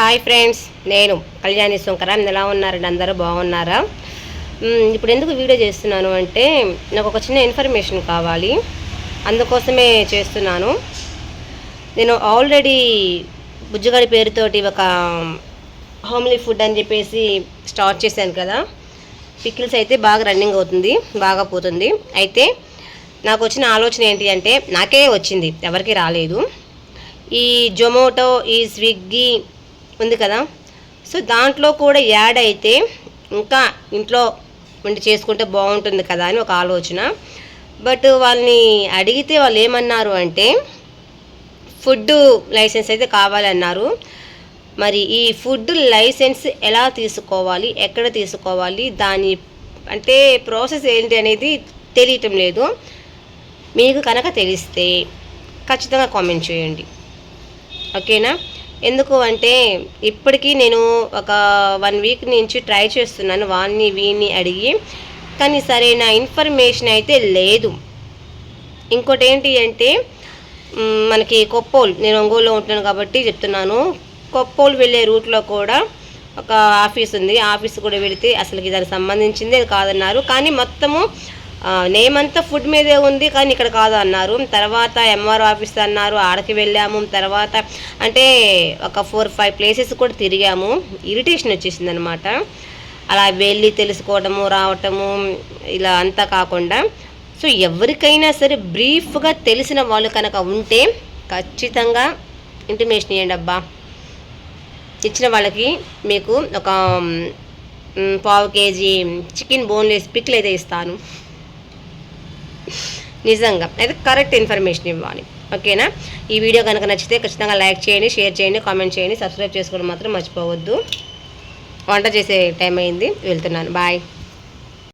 Hi friends నేను కళ్యాణి శంకర. ఎలా ఉన్నారండి అందరూ బాగున్నారా? ఇప్పుడు ఎందుకు వీడియో చేస్తున్నాను అంటే నాకు ఒక చిన్న ఇన్ఫర్మేషన్ కావాలి. అందుకోసమే చేస్తున్నాను. నేను ఆల్రెడీ బుజ్జుగాడి పేరుతోటి ఒక హోమ్లీ ఫుడ్ అని చెప్పేసి స్టార్ట్ చేశాను కదా. పికిల్స్ అయితే బాగా రన్నింగ్ అవుతుంది బాగా పోతుంది. అయితే నాకు వచ్చిన ఆలోచన ఏంటి అంటే నాకే వచ్చింది ఎవరికి రాలేదు. ఈ జొమాటో ఈ స్విగ్గీ ఉంది కదా. సో దాంట్లో కూడా యాడ్ అయితే ఇంకా ఇంట్లో వంట చేసుకుంటే బాగుంటుంది కదా అని ఒక ఆలోచన. బట్ వాళ్ళని అడిగితే వాళ్ళు ఏమన్నారు అంటే ఫుడ్ లైసెన్స్ అయితే కావాలన్నారు. మరి ఈ ఫుడ్ లైసెన్స్ ఎలా తీసుకోవాలి ఎక్కడ తీసుకోవాలి దాని అంటే ప్రాసెస్ ఏంటి అనేది తెలియటం లేదు. మీకు కనుక తెలిస్తే ఖచ్చితంగా కామెంట్ చేయండి. ఓకేనా? ఎందుకు అంటే ఇప్పటికీ నేను ఒక వన్ వీక్ నుంచి ట్రై చేస్తున్నాను వాన్ని వీన్ని అడిగి. కానీ సరైన ఇన్ఫర్మేషన్ అయితే లేదు. ఇంకోటి ఏంటి అంటే మనకి కొప్పోలు నేను ఒంగోలులో ఉంటున్నాను కాబట్టి చెప్తున్నాను. కొప్పోలు వెళ్ళే రూట్లో కూడా ఒక ఆఫీస్ ఉంది. ఆఫీస్ కూడా వెళితే అసలుకి దానికి సంబంధించింది కాదన్నారు. కానీ మొత్తము నేమ్ అంతా ఫుడ్ మీదే ఉంది కానీ ఇక్కడ కాదు అన్నారు. తర్వాత ఎంఆర్ ఆఫీస్ అన్నారు ఆడకి వెళ్ళాము. తర్వాత అంటే ఒక ఫోర్ ఫైవ్ ప్లేసెస్ కూడా తిరిగాము. ఇరిటేషన్ వచ్చేసింది అనమాట అలా వెళ్ళి తెలుసుకోవటము రావటము ఇలా అంతా కాకుండా. సో ఎవరికైనా సరే బ్రీఫ్గా తెలిసిన వాళ్ళు కనుక ఉంటే ఖచ్చితంగా ఇంటిమేషన్ ఇవ్వండి అబ్బా. ఇచ్చిన వాళ్ళకి మీకు ఒక పావు కేజీ చికెన్ బోన్లెస్ పిక్లు అయితే ఇస్తాను. నిజంగా. అయితే కరెక్ట్ ఇన్ఫర్మేషన్ ఇవ్వాలి. ఓకేనా? ఈ వీడియో కనుక నచ్చితే ఖచ్చితంగా లైక్ చేయండి షేర్ చేయండి కామెంట్ చేయండి సబ్స్క్రైబ్ చేసుకోవడం మాత్రం మర్చిపోవద్దు. వంట చేసే టైం అయింది. వెళ్తున్నాను. బాయ్.